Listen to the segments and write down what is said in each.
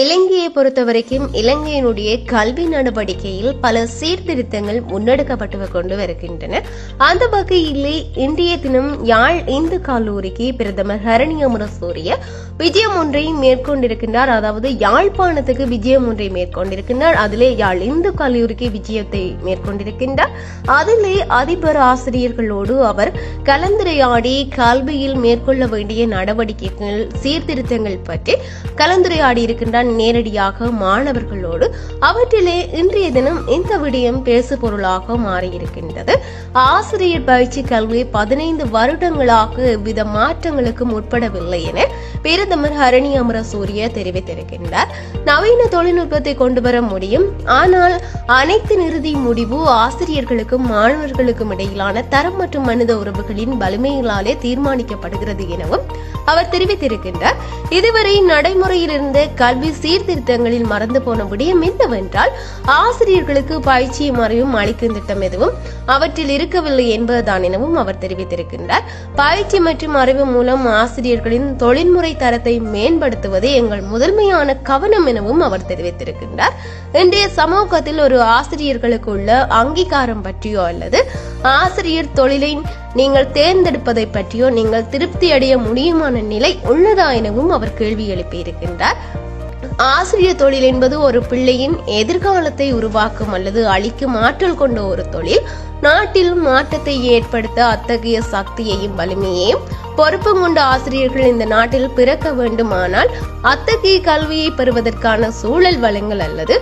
இலங்கை இலங்கையை பொறுத்தவரைக்கும் இலங்கையினுடைய கல்வி நடவடிக்கையில் பல சீர்திருத்தங்கள் முன்னெடுக்கப்பட்டு கொண்டு வருகின்றன. அந்த வகையிலே இன்றைய தினம் யாழ் இந்து கல்லூரிக்கு பிரதமர் ஹரணி அமரசூரிய விஜயம் ஒன்றை மேற்கொண்டிருக்கின்றார். அதாவது யாழ்ப்பாணத்துக்கு விஜயம் ஒன்றை மேற்கொண்டிருக்கின்றார். அதிலே யாழ் இந்து கல்லூரிக்கு விஜயத்தை மேற்கொண்டிருக்கின்றார். அதிலே அதிபர் ஆசிரியர்களோடு அவர் கலந்துரையாடி கல்வியில் மேற்கொள்ள வேண்டிய நடவடிக்கைகள் சீர்திருத்தங்கள் பற்றி கலந்துரையாடி இருக்கின்றார் நேரடியாக மாணவர்களோடு அவற்றிலே இன்றைய தினம் இந்த விடயம் பேசு பொருளாக மாறியிருக்கின்றது. ஆசிரியர் பயிற்சி கல்வி பதினைந்து வருடங்களாக எவ்வித மாற்றங்களுக்கு முற்படவில்லை என பிரதமர் ஹரணி அமரசூரிய தெரிவித்திருக்கின்றார். நவீன தொழில்நுட்பத்தை கொண்டு வர முடியும். ஆனால் அனைத்து நிறுதி முடிவு ஆசிரியர்களுக்கும் மாணவர்களுக்கும் இடையிலான தரம் மற்றும் மனித உறவுகளின் வலிமைகளாலே தீர்மானிக்கப்படுகிறது எனவும் அவர் தெரிவித்திருக்கின்றார். இதுவரை நடைமுறையில் இருந்த கல்வி சீர்திருத்தங்களில் மறந்து போன விடயம் என்னவென்றால் ஆசிரியர்களுக்கு பயிற்சி அறிவும் அளிக்கும் திட்டம் எதுவும் அவற்றில் இருக்கவில்லை என்பதுதான் எனவும் அவர் தெரிவித்திருக்கின்றார். பயிற்சி மற்றும் அறிவு மூலம் ஆசிரியர்களின் தொழில்முறை தரத்தை மேம்படுத்துவதே எங்கள் முதன்மையான கவனம் எனவும் அவர் தெரிவித்திருக்கின்றார். இன்றைய சமூகத்தில் ஒரு ஆசிரியர்களுக்கு உள்ள அங்கீகாரம் பற்றியோ அல்லது ஆசிரியர் தொழிலை நீங்கள் தேர்ந்தெடுப்பதை பற்றியோ நீங்கள் திருப்தி அடைய முடியுமான நிலை உள்ளதா எனவும் அவர் கேள்வி எழுப்பியிருக்கின்றார். ஆசிரியர் தொழில் என்பது ஒரு பிள்ளையின் எதிர்காலத்தை உருவாக்கும் அல்லது அழிக்கும் ஆற்றல் கொண்ட ஒரு தொழில். நாட்டில் மாற்றத்தை ஏற்படுத்த அத்தகைய சக்தியையும் வலிமையையும் பொறுப்பு கொண்ட ஆசிரியர்கள் இந்த நாட்டில் பிறக்க வேண்டுமானால் அத்தகைய கல்வியை பெறுவதற்கான சூழல் வளங்கள் அல்லது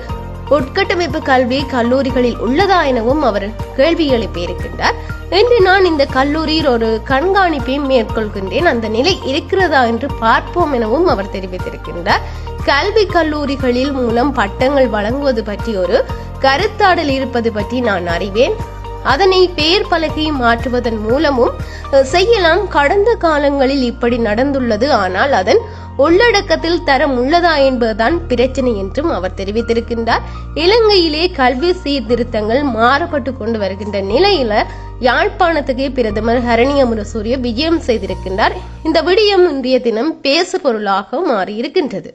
உட்கட்டமைப்பு கல்வி கல்லூரிகளில் உள்ளதா எனவும் அவர் கேள்வி எழுப்பியிருக்கின்றார் இன்று நான் இந்த கல்லூரியில் ஒரு கண்காணிப்பையும் மேற்கொள்கின்றேன். அந்த நிலை இருக்கிறதா என்று பார்ப்போம் எனவும் அவர் தெரிவித்திருக்கின்றார். கல்வி கல்லூரிகளில் மூலம் பட்டங்கள் வழங்குவது பற்றி ஒரு கருத்தாடல் இருப்பது பற்றி நான் அறிவேன். அதனை பெயர் பலகை மாற்றுவதன் மூலமும் செய்யலாம். கடந்த காலங்களில் இப்படி நடந்துள்ளது. ஆனால் அதன் உள்ளடக்கத்தில் தரம் உள்ளதா என்பதுதான் பிரச்சனை என்றும் அவர் தெரிவித்திருக்கின்றார். இலங்கையிலே கல்வி சீர்திருத்தங்கள் மாறப்பட்டு கொண்டு வருகின்ற நிலையில யாழ்ப்பாணத்துக்கு பிரதமர் ஹரணி சூரிய விஜயம் செய்திருக்கின்றார். இந்த விடயம் இன்றைய தினம் பேசு பொருளாக மாறியிருக்கின்றது.